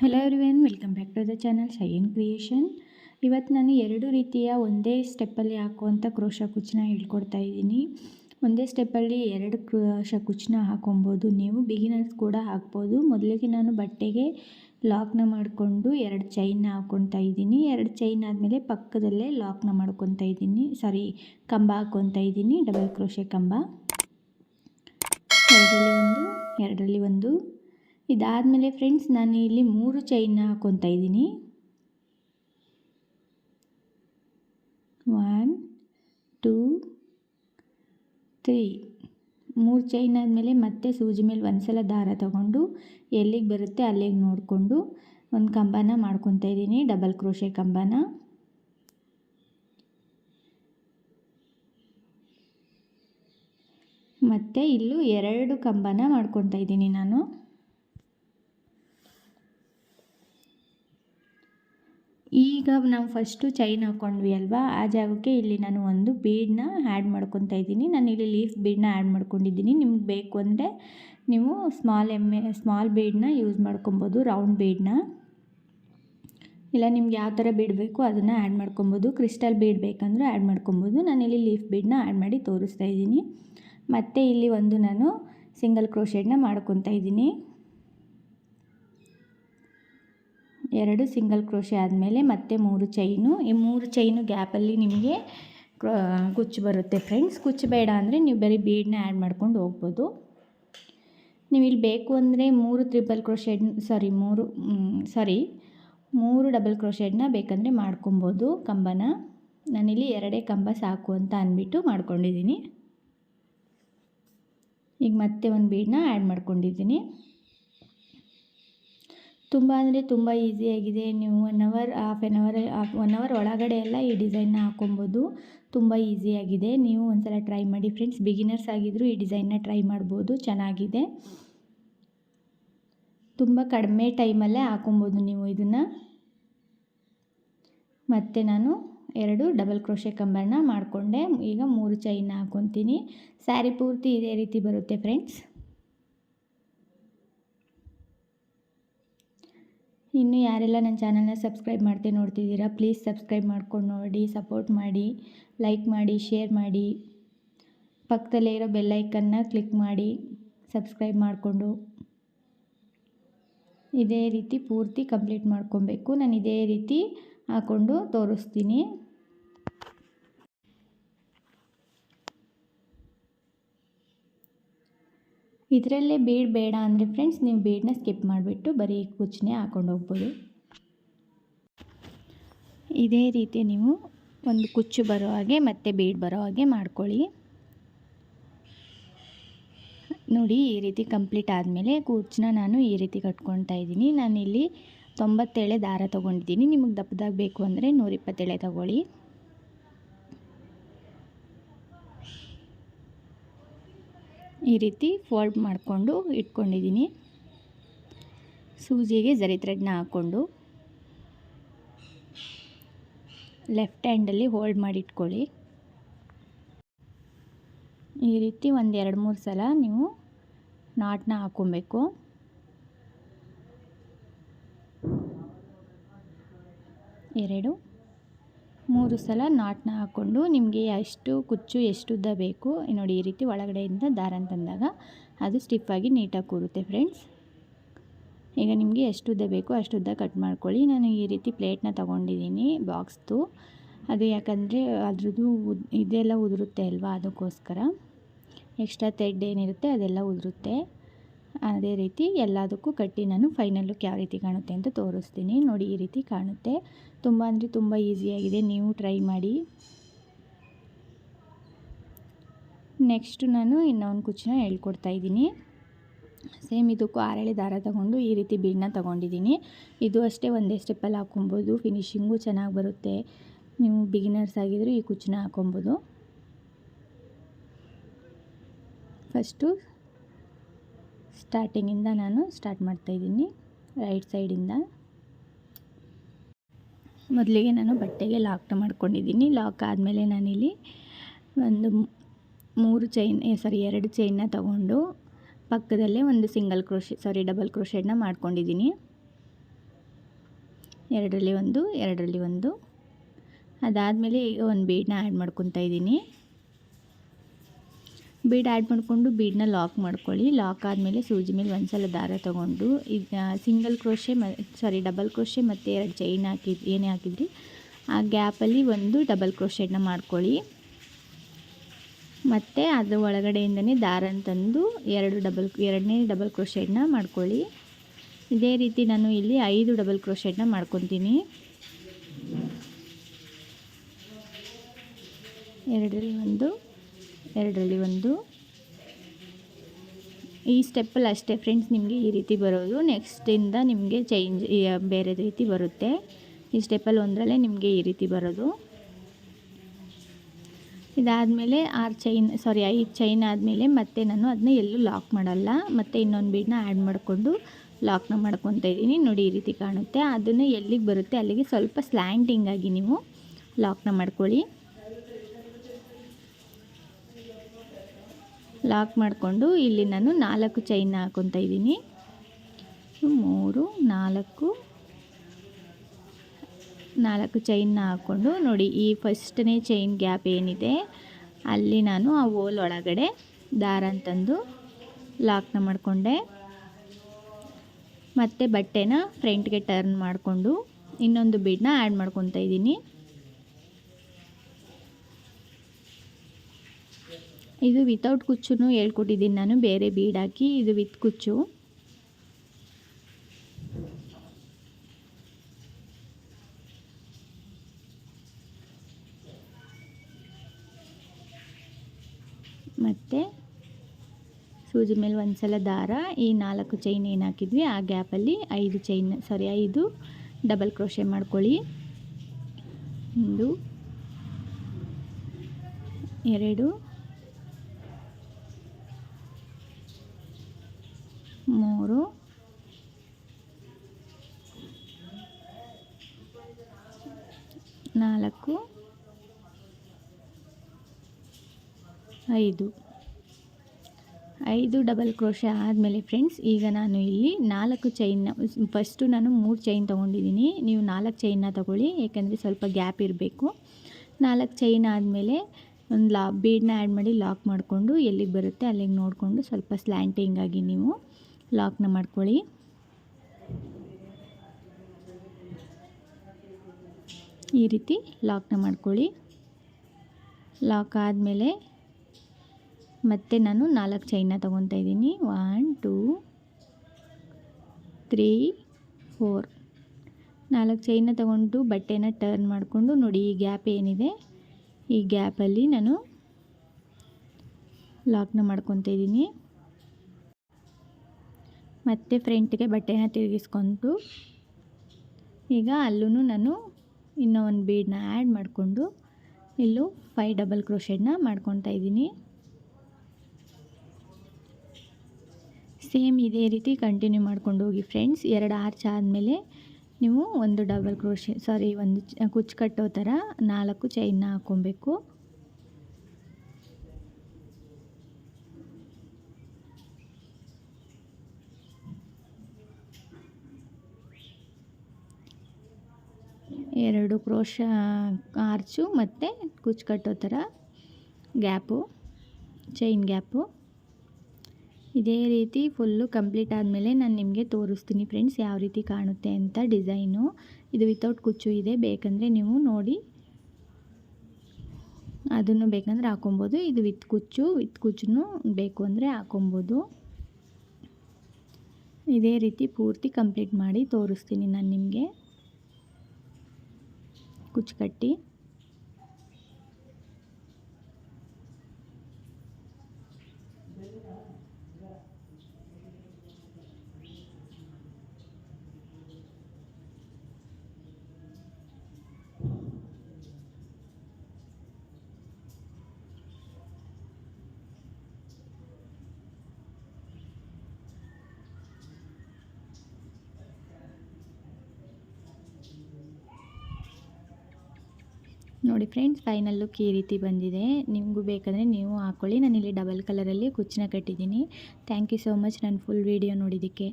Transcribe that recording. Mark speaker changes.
Speaker 1: Hello everyone welcome back to the channel shine creation ಇವತ್ತು ನಾನು ಎರಡು ರೀತಿಯ ಒಂದೇ ಸ್ಟೆಪ್ಪಲ್ಲಿ ಹಾಕುವಂಥ ಕ್ರೋಶ ಕುಚ್ಚನ್ನ ಹೇಳ್ಕೊಡ್ತಾ ಇದ್ದೀನಿ. ಒಂದೇ ಸ್ಟೆಪ್ಪಲ್ಲಿ ಎರಡು ಕ್ರೋಶ ಕುಚ್ಚನ್ನ ಹಾಕೊಬೋದು. ನೀವು ಬಿಗಿನರ್ಸ್ ಕೂಡ ಹಾಕ್ಬೋದು. ಮೊದಲಿಗೆ ನಾನು ಬಟ್ಟೆಗೆ ಲಾಕ್ನ ಮಾಡಿಕೊಂಡು ಎರಡು ಚೈನ್ನ ಹಾಕ್ಕೊತಾ ಇದ್ದೀನಿ. ಎರಡು ಚೈನ್ ಆದಮೇಲೆ ಪಕ್ಕದಲ್ಲೇ ಲಾಕ್ನ ಮಾಡ್ಕೊತಾ ಇದ್ದೀನಿ. ಸಾರಿ ಕಂಬ ಹಾಕ್ಕೊತಾ ಇದ್ದೀನಿ. ಡಬಲ್ ಕ್ರೋಶೆ ಕಂಬ. ಎರಡರಲ್ಲಿ ಒಂದು ಎರಡರಲ್ಲಿ ಒಂದು. ಇದಾದಮೇಲೆ ಫ್ರೆಂಡ್ಸ್ ನಾನು ಇಲ್ಲಿ ಮೂರು ಚೈನ್ನ ಹಾಕ್ಕೊತಾ ಇದ್ದೀನಿ. ಒನ್ ಟೂ ತ್ರೀ ಮೂರು ಚೈನ್ ಆದಮೇಲೆ ಮತ್ತೆ ಸೂಜಿ ಮೇಲೆ ಒಂದು ಸಲ ದಾರ ತಗೊಂಡು ಎಲ್ಲಿಗೆ ಬರುತ್ತೆ ಅಲ್ಲಿಗೆ ನೋಡಿಕೊಂಡು ಒಂದು ಕಂಬನ ಮಾಡ್ಕೊತಾ ಇದ್ದೀನಿ ಡಬಲ್ ಕ್ರೋಶೆ ಕಂಬನ. ಮತ್ತು ಇಲ್ಲೂ ಎರಡು ಕಂಬನ ಮಾಡ್ಕೊತಾ ಇದ್ದೀನಿ ನಾನು. ಈಗ ನಾವು ಫಸ್ಟು ಚೈನ್ ಹಾಕ್ಕೊಂಡ್ವಿ ಅಲ್ವಾ? ಆ ಜಾಗಕ್ಕೆ ಇಲ್ಲಿ ನಾನು ಒಂದು ಬೀಡನ್ನ ಆ್ಯಡ್ ಮಾಡ್ಕೊತಾ ಇದ್ದೀನಿ. ನಾನು ಇಲ್ಲಿ ಲೀಫ್ ಬೀಡನ್ನ ಆ್ಯಡ್ ಮಾಡ್ಕೊಂಡಿದ್ದೀನಿ. ನಿಮ್ಗೆ ಬೇಕು ಅಂದರೆ ನೀವು ಸ್ಮಾಲ್ ಎಮ್ಮೆ ಸ್ಮಾಲ್ ಬೀಡನ್ನ ಯೂಸ್ ಮಾಡ್ಕೊಬೋದು ರೌಂಡ್ ಬೀಡನ್ನ ಇಲ್ಲ, ನಿಮ್ಗೆ ಯಾವ ಥರ ಬೀಡ್ ಬೇಕು ಅದನ್ನು ಆ್ಯಡ್ ಮಾಡ್ಕೊಬೋದು ಕ್ರಿಸ್ಟಲ್ ಬೀಡ್ ಬೇಕಂದ್ರೆ ಆ್ಯಡ್ ಮಾಡ್ಕೊಬೋದು. ಇಲ್ಲಿ ಲೀಫ್ ಬೀಡನ್ನ ಆ್ಯಡ್ ಮಾಡಿ ತೋರಿಸ್ತಾ ಇದ್ದೀನಿ. ಮತ್ತು ಇಲ್ಲಿ ಒಂದು ನಾನು ಸಿಂಗಲ್ ಕ್ರೋಶೆಡ್ನ ಮಾಡ್ಕೊತಾ ಇದ್ದೀನಿ. ಎರಡು ಸಿಂಗಲ್ ಕ್ರೋಶೆ ಆದಮೇಲೆ ಮತ್ತೆ ಮೂರು ಚೈನು. ಈ ಮೂರು ಚೈನು ಗ್ಯಾಪಲ್ಲಿ ನಿಮಗೆ ಕುಚ್ಚು ಬರುತ್ತೆ ಫ್ರೆಂಡ್ಸ್ ಕುಚ್ಚು ಬೇಡ ಅಂದರೆ ನೀವು ಬರೀ ಬೀಡನ್ನ ಆ್ಯಡ್ ಮಾಡ್ಕೊಂಡು ಹೋಗ್ಬೋದು. ನೀವು ಇಲ್ಲಿ ಬೇಕು ಅಂದರೆ ಮೂರು ತ್ರಿಬಲ್ ಕ್ರೋಶೆಡ್ ಸಾರಿ ಮೂರು ಸಾರಿ ಮೂರು ಡಬಲ್ ಕ್ರೋಶೆಡ್ನ ಬೇಕಂದರೆ ಮಾಡ್ಕೊಬೋದು ಕಂಬನ. ನಾನಿಲ್ಲಿ ಎರಡೇ ಕಂಬ ಸಾಕು ಅಂತ ಅಂದ್ಬಿಟ್ಟು ಮಾಡ್ಕೊಂಡಿದ್ದೀನಿ. ಈಗ ಮತ್ತೆ ಒಂದು ಬೀಡನ್ನ ಆ್ಯಡ್ ಮಾಡ್ಕೊಂಡಿದ್ದೀನಿ. ತುಂಬ ಅಂದರೆ ತುಂಬ ಈಸಿಯಾಗಿದೆ ನೀವು one hour half an hour one hour ಒಳಗಡೆ ಎಲ್ಲ ಈ ಡಿಸೈನ್ನ ಹಾಕೊಬೋದು. ತುಂಬ ಈಸಿಯಾಗಿದೆ ನೀವು ಒಂದ್ಸಲ ಟ್ರೈ ಮಾಡಿ ಫ್ರೆಂಡ್ಸ್ ಬಿಗಿನರ್ಸ್ ಆಗಿದ್ದರೂ ಈ ಡಿಸೈನ್ನ ಟ್ರೈ ಮಾಡ್ಬೋದು. ಚೆನ್ನಾಗಿದೆ. ತುಂಬ ಕಡಿಮೆ ಟೈಮಲ್ಲೇ ಹಾಕೊಬೋದು ನೀವು ಇದನ್ನು. ಮತ್ತು ನಾನು ಎರಡು ಡಬಲ್ ಕ್ರೋಶೆ ಕಂಬರ್ನ ಮಾಡಿಕೊಂಡೆ. ಈಗ ಮೂರು ಚೈನ್ ಹಾಕೊತೀನಿ. ಸ್ಯಾರಿ ಪೂರ್ತಿ ಇದೇ ರೀತಿ ಬರುತ್ತೆ ಫ್ರೆಂಡ್ಸ್ ಇನ್ನು ಯಾರೆಲ್ಲ ನನ್ನ ಚಾನಲ್ನ ಸಬ್ಸ್ಕ್ರೈಬ್ ಮಾಡ್ತೇ ನೋಡ್ತಿದ್ದೀರಾ ಪ್ಲೀಸ್ ಸಬ್ಸ್ಕ್ರೈಬ್ ಮಾಡ್ಕೊಂಡು ನೋಡಿ ಸಪೋರ್ಟ್ ಮಾಡಿ ಲೈಕ್ ಮಾಡಿ ಶೇರ್ ಮಾಡಿ. ಪಕ್ಕದಲ್ಲೇ ಇರೋ ಬೆಲ್ಲೈಕನ್ನ ಕ್ಲಿಕ್ ಮಾಡಿ ಸಬ್ಸ್ಕ್ರೈಬ್ ಮಾಡಿಕೊಂಡು. ಇದೇ ರೀತಿ ಪೂರ್ತಿ ಕಂಪ್ಲೀಟ್ ಮಾಡ್ಕೊಬೇಕು. ನಾನು ಇದೇ ರೀತಿ ಹಾಕ್ಕೊಂಡು ತೋರಿಸ್ತೀನಿ. ಇದರಲ್ಲೇ ಬೀಡ್, ಬೇಡ ಅಂದರೆ ಫ್ರೆಂಡ್ಸ್ ನೀವು ಬೀಡನ್ನ ಸ್ಕಿಪ್ ಮಾಡಿಬಿಟ್ಟು ಬರೀ ಕುಚ್ಚನೆ ಹಾಕೊಂಡು ಹೋಗ್ಬೋದು. ಇದೇ ರೀತಿ ನೀವು ಒಂದು ಕುಚ್ಚು ಬರೋ ಹಾಗೆ ಮತ್ತು ಬೀಡ್ ಬರೋ ಹಾಗೆ ಮಾಡ್ಕೊಳ್ಳಿ. ನೋಡಿ, ಈ ರೀತಿ ಕಂಪ್ಲೀಟ್ ಆದಮೇಲೆ ಕುಚ್ಚನ್ನ ನಾನು ಈ ರೀತಿ ಕಟ್ಕೊಳ್ತಾ ಇದ್ದೀನಿ. ನಾನಿಲ್ಲಿ ತೊಂಬತ್ತೇಳೆ ದಾರ ತೊಗೊಂಡಿದ್ದೀನಿ. ನಿಮಗೆ ದಪ್ಪದಾಗ ಬೇಕು ಅಂದರೆ ನೂರಿಪ್ಪತ್ತೇಳೆ ತೊಗೊಳ್ಳಿ. ಈ ರೀತಿ ಫೋಲ್ಡ್ ಮಾಡಿಕೊಂಡು ಇಟ್ಕೊಂಡಿದ್ದೀನಿ. ಸೂಜಿಗೆ ಜರಿ ಥ್ರೆಡ್ನ ಹಾಕ್ಕೊಂಡು ಲೆಫ್ಟ್ ಹ್ಯಾಂಡಲ್ಲಿ ಹೋಲ್ಡ್ ಮಾಡಿ ಇಟ್ಕೊಳ್ಳಿ ಈ ರೀತಿ ಒಂದು ಎರಡು ಮೂರು ಸಲ ನೀವು ನಾಟ್ನ ಹಾಕ್ಕೊಬೇಕು. ಎರಡು. ಮೂರು ಸಲ ನಾಟ್ನ ಹಾಕ್ಕೊಂಡು ನಿಮಗೆ ಎಷ್ಟು ಕುಚ್ಚು ಎಷ್ಟು ಉದ್ದ ಬೇಕು, ನೋಡಿ ಈ ರೀತಿ ಒಳಗಡೆಯಿಂದ ದಾರ ತಂದಾಗ ಅದು ಸ್ಟಿಫಾಗಿ ನೀಟಾಗಿ ಕೂರುತ್ತೆ ಫ್ರೆಂಡ್ಸ್. ಈಗ ನಿಮಗೆ ಎಷ್ಟು ಉದ್ದ ಬೇಕು ಅಷ್ಟು ಉದ್ದ ಕಟ್ ಮಾಡ್ಕೊಳ್ಳಿ. ನಾನು ಈ ರೀತಿ ಪ್ಲೇಟ್ನ ತೊಗೊಂಡಿದ್ದೀನಿ ಬಾಕ್ಸ್ದು. ಅದು ಯಾಕಂದರೆ ಅದ್ರದ್ದು ಇದೆಲ್ಲ ಉದುರುತ್ತೆ ಅಲ್ವಾ ಅದಕ್ಕೋಸ್ಕರ. ಎಕ್ಸ್ಟ್ರಾ ತೆಡ್ ಏನಿರುತ್ತೆ ಅದೆಲ್ಲ ಉದುರುತ್ತೆ. ಅದೇ ರೀತಿ ಎಲ್ಲದಕ್ಕೂ ಕಟ್ಟಿ ನಾನು ಫೈನಲ್ ಲುಕ್ ಯಾವ ರೀತಿ ಕಾಣುತ್ತೆ ಅಂತ ತೋರಿಸ್ತೀನಿ. ನೋಡಿ, ಈ ರೀತಿ ಕಾಣುತ್ತೆ. ತುಂಬ ಅಂದರೆ ತುಂಬ ಈಸಿಯಾಗಿದೆ ನೀವು ಟ್ರೈ ಮಾಡಿ. ನೆಕ್ಸ್ಟು ನಾನು ಇನ್ನೊಂದು ಕುಚ್ಚನ್ನ ಹೇಳ್ಕೊಡ್ತಾ ಇದ್ದೀನಿ. ಸೇಮ್ ಇದಕ್ಕೂ ಆರಳೆ ದಾರ ತಗೊಂಡು ಈ ರೀತಿ ಬೀಡನ್ನ ತೊಗೊಂಡಿದ್ದೀನಿ. ಇದು ಅಷ್ಟೇ ಒಂದೇ ಸ್ಟೆಪ್ಪಲ್ಲಿ ಹಾಕೊಬೋದು. ಫಿನಿಶಿಂಗು ಚೆನ್ನಾಗಿ ಬರುತ್ತೆ. ನೀವು ಬಿಗಿನರ್ಸ್ ಆಗಿದ್ದರೂ ಈ ಕುಚ್ಚನ್ನ ಹಾಕ್ಕೊಬೋದು ಫಸ್ಟು ಸ್ಟಾರ್ಟಿಂಗಿಂದ ನಾನು ಸ್ಟಾರ್ಟ್ ಮಾಡ್ತಾಯಿದ್ದೀನಿ ರೈಟ್ ಸೈಡಿಂದ ಮೊದಲಿಗೆ ನಾನು ಬಟ್ಟೆಗೆ ಲಾಕ್ ಮಾಡ್ಕೊಂಡಿದ್ದೀನಿ. ಲಾಕ್ ಆದಮೇಲೆ ನಾನಿಲ್ಲಿ ಒಂದು ಮೂರು ಚೈನ್ ಸಾರಿ ಎರಡು ಚೈನ್ನ ತಗೊಂಡು ಪಕ್ಕದಲ್ಲೇ ಒಂದು ಸಿಂಗಲ್ ಕ್ರೋಶೆ ಸಾರಿ ಡಬಲ್ ಕ್ರೋಶೆಡ್ನ ಮಾಡ್ಕೊಂಡಿದ್ದೀನಿ. ಎರಡರಲ್ಲಿ ಒಂದು ಎರಡರಲ್ಲಿ ಒಂದು. ಅದಾದಮೇಲೆ ಈಗ ಒಂದು ಬೀಡನ್ನ ಆ್ಯಡ್ ಮಾಡ್ಕೊತಾ ಇದ್ದೀನಿ. ಬೀಡ್ ಆ್ಯಡ್ ಮಾಡಿಕೊಂಡು ಬೀಡನ್ನ ಲಾಕ್ ಮಾಡ್ಕೊಳ್ಳಿ. ಲಾಕ್ ಆದಮೇಲೆ ಸೂಜಿ ಮೇಲೆ ಒಂದು ಸಲ ದಾರ ತೊಗೊಂಡು ಇದು ಸಿಂಗಲ್ ಕ್ರೋಶೆ ಮ ಸಾರಿ ಡಬಲ್ ಕ್ರೋಶೆ ಮತ್ತು ಎರಡು ಚೈನ್ ಹಾಕಿದ್ ಏನೇ ಹಾಕಿದ್ರಿ, ಆ ಗ್ಯಾಪಲ್ಲಿ ಒಂದು ಡಬಲ್ ಕ್ರೋಶೆಡ್ನ ಮಾಡ್ಕೊಳ್ಳಿ. ಮತ್ತು ಅದ್ರ ಒಳಗಡೆಯಿಂದನೇ ದಾರನ ತಂದು ಎರಡು ಡಬಲ್ ಎರಡನೇ ಡಬಲ್ ಕ್ರೋಶೆಡ್ನ ಮಾಡ್ಕೊಳ್ಳಿ. ಇದೇ ರೀತಿ ನಾನು ಇಲ್ಲಿ ಐದು ಡಬಲ್ ಕ್ರೋಶೆಡ್ನ ಮಾಡ್ಕೊತೀನಿ. ಎರಡರಲ್ಲಿ ಒಂದು ಎರಡರಲ್ಲಿ ಒಂದು. ಈ ಸ್ಟೆಪ್ಪಲ್ಲಿ ಅಷ್ಟೇ ಫ್ರೆಂಡ್ಸ್ ನಿಮಗೆ ಈ ರೀತಿ ಬರೋದು. ನೆಕ್ಸ್ಟಿಂದ ನಿಮಗೆ ಚೇಂಜ್ ಬೇರೆ ರೀತಿ ಬರುತ್ತೆ. ಈ ಸ್ಟೆಪ್ಪಲ್ಲಿ ಒಂದರಲ್ಲೇ ನಿಮಗೆ ಈ ರೀತಿ ಬರೋದು. ಇದಾದಮೇಲೆ ಆರು ಚೈನ್ ಸಾರಿ ಐದು ಚೈನ್ ಆದಮೇಲೆ ಮತ್ತೆ ನಾನು ಅದನ್ನ ಎಲ್ಲೂ ಲಾಕ್ ಮಾಡಲ್ಲ. ಮತ್ತು ಇನ್ನೊಂದು ಬೀಡನ್ನ ಆ್ಯಡ್ ಮಾಡಿಕೊಂಡು ಲಾಕ್ನ ಮಾಡ್ಕೊತಾ ಇದ್ದೀನಿ. ನೋಡಿ, ಈ ರೀತಿ ಕಾಣುತ್ತೆ. ಅದನ್ನು ಎಲ್ಲಿಗೆ ಬರುತ್ತೆ? ಅಲ್ಲಿಗೆ ಸ್ವಲ್ಪ ಸ್ಲ್ಯಾಂಟಿಂಗಾಗಿ ನೀವು ಲಾಕ್ನ ಮಾಡ್ಕೊಳ್ಳಿ. ಲಾಕ್ ಮಾಡಿಕೊಂಡು ಇಲ್ಲಿ ನಾನು ನಾಲ್ಕು ಚೈನ್ ಹಾಕೊತ ಇದ್ದೀನಿ. ಮೂರು, ನಾಲ್ಕು ನಾಲ್ಕು ಚೈನ್ನ ಹಾಕ್ಕೊಂಡು ನೋಡಿ, ಈ ಫಸ್ಟ್ನೇ ಚೈನ್ ಗ್ಯಾಪ್ ಏನಿದೆ, ಅಲ್ಲಿ ನಾನು ಆ ಓಲ್ ಒಳಗಡೆ ದಾರ ತಂದು ಲಾಕ್ನ ಮಾಡಿಕೊಂಡೆ. ಮತ್ತು ಬಟ್ಟೆನ ಫ್ರಂಟ್ಗೆ ಟರ್ನ್ ಮಾಡಿಕೊಂಡು ಇನ್ನೊಂದು ಬೀಡನ್ನ ಆ್ಯಡ್ ಮಾಡ್ಕೊತಾ ಇದ್ದೀನಿ. ಇದು ವಿತೌಟ್ ಕುಚ್ಚು ಹೇಳ್ಕೊಟ್ಟಿದ್ದೀನಿ ನಾನು, ಬೇರೆ ಬೀಡ್ ಹಾಕಿ ಇದು ವಿತ್ ಕುಚ್ಚು. ಮತ್ತು ಸೂಜಿ ಮೇಲೆ ಒಂದು ಸಲ ದಾರ, ಈ ನಾಲ್ಕು ಚೈನ್ ಏನು ಹಾಕಿದ್ವಿ, ಆ ಗ್ಯಾಪಲ್ಲಿ ಐದು ಚೈನ್ ಸಾರಿ ಐದು ಡಬಲ್ ಕ್ರೋಶೆ ಮಾಡ್ಕೊಳ್ಳಿ. ಒಂದು, ಎರಡು ಮೂರು. ನಾಲ್ಕು. ಐದು. ಐದು ಡಬಲ್ ಕ್ರೋಶೆ ಆದಮೇಲೆ ಫ್ರೆಂಡ್ಸ್ ಈಗ ನಾನು ಇಲ್ಲಿ ನಾಲ್ಕು ಚೈನ್ನ ಫಸ್ಟು ನಾನು ಮೂರು ಚೈನ್ ತೊಗೊಂಡಿದ್ದೀನಿ ನೀವು ನಾಲ್ಕು ಚೈನ್ನ ತೊಗೊಳ್ಳಿ, ಏಕೆಂದರೆ ಸ್ವಲ್ಪ ಗ್ಯಾಪ್ ಇರಬೇಕು. ನಾಲ್ಕು ಚೈನ್ ಆದಮೇಲೆ ಒಂದು ಲಾ ಬೀಡನ್ನ ಆ್ಯಡ್ ಮಾಡಿ ಲಾಕ್ ಮಾಡಿಕೊಂಡು ಎಲ್ಲಿಗೆ ಬರುತ್ತೆ ಅಲ್ಲಿಗೆ ನೋಡಿಕೊಂಡು ಸ್ವಲ್ಪ ಸ್ಲ್ಯಾಂಟಿಂಗಾಗಿ ನೀವು ಲಾಕ್ನ ಮಾಡ್ಕೊಳ್ಳಿ. ಈ ರೀತಿ ಲಾಕ್ನ ಮಾಡ್ಕೊಳ್ಳಿ. ಲಾಕ್ ಆದಮೇಲೆ ಮತ್ತೆ ನಾನು ನಾಲ್ಕು ಚೈನ ತೊಗೊತಾ ಇದ್ದೀನಿ. ಒನ್ ಟೂ ತ್ರೀ ಫೋರ್ ನಾಲ್ಕು ಚೈನ ತಗೊಂಡು ಬಟ್ಟೆನ ಟರ್ನ್ ಮಾಡಿಕೊಂಡು ನೋಡಿ ಈ ಗ್ಯಾಪ್ ಏನಿದೆ. ಈ ಗ್ಯಾಪಲ್ಲಿ ನಾನು ಲಾಕ್ನ ಮಾಡ್ಕೊತಾ ಇದ್ದೀನಿ. ಮತ್ತು ಫ್ರಂಟ್ಗೆ ಬಟ್ಟೆನ ತಿರುಗಿಸ್ಕೊಂಡು ಈಗ ಅಲ್ಲೂ ನಾನು ಇನ್ನೂ ಒಂದು ಬೀಡನ್ನ ಆ್ಯಡ್ ಮಾಡಿಕೊಂಡು ಇಲ್ಲೂ ಫೈ ಡಬಲ್ ಕ್ರೋಶೆಡ್ನ ಮಾಡ್ಕೊತಾ ಇದ್ದೀನಿ. ಸೇಮ್ ಇದೇ ರೀತಿ ಕಂಟಿನ್ಯೂ ಮಾಡ್ಕೊಂಡು ಹೋಗಿ ಫ್ರೆಂಡ್ಸ್ ಎರಡು ಆರ್ಚ್ ಆದಮೇಲೆ ನೀವು ಒಂದು ಡಬಲ್ ಕ್ರೋಶೆ ಸಾರಿ ಒಂದು ಕುಚ್ಚು ಕಟ್ಟೋ ಥರ ನಾಲ್ಕು ಚೈನ್ನ ಹಾಕ್ಕೊಬೇಕು. ಎರಡು ಕ್ರೋಶ ಆರ್ಚು ಮತ್ತು ಕುಚ್ಚು ಕಟ್ಟೋ ಥರ ಗ್ಯಾಪು, ಚೈನ್ ಗ್ಯಾಪು. ಇದೇ ರೀತಿ ಫುಲ್ಲು ಕಂಪ್ಲೀಟ್ ಆದಮೇಲೆ ನಾನು ನಿಮಗೆ ತೋರಿಸ್ತೀನಿ ಫ್ರೆಂಡ್ಸ್ ಯಾವ ರೀತಿ ಕಾಣುತ್ತೆ ಅಂತ ಡಿಸೈನು. ಇದು ವಿತೌಟ್ ಕುಚ್ಚು ಇದೆ, ಬೇಕಂದರೆ ನೀವು ನೋಡಿ. ಅದನ್ನು ಬೇಕಂದರೆ ಹಾಕೊಬೋದು. ಇದು ವಿತ್ ಕುಚ್ಚು ವಿತ್ ಕುಚ್ಚು ಬೇಕು ಅಂದರೆ ಹಾಕೊಬೋದು. ಇದೇ ರೀತಿ ಪೂರ್ತಿ ಕಂಪ್ಲೀಟ್ ಮಾಡಿ ತೋರಿಸ್ತೀನಿ ನಾನು ನಿಮಗೆ. ಕುಚ್ಚು ಕಟ್ಟಿ ನೋಡಿ ಫ್ರೆಂಡ್ಸ್ ಫೈನಲ್ ಲುಕ್ ಈ ರೀತಿ ಬಂದಿದೆ. ನಿಮಗೂ ಬೇಕಾದರೆ ನೀವು ಹಾಕ್ಕೊಳ್ಳಿ ನಾನಿಲ್ಲಿ ಡಬಲ್ ಕಲರಲ್ಲಿ ಕುಚ್ಚನ್ನ ಕಟ್ಟಿದ್ದೀನಿ. ಥ್ಯಾಂಕ್ ಯು ಸೋ ಮಚ್ ನಾನು ಫುಲ್ ವೀಡಿಯೋ ನೋಡಿದ್ದಕ್ಕೆ.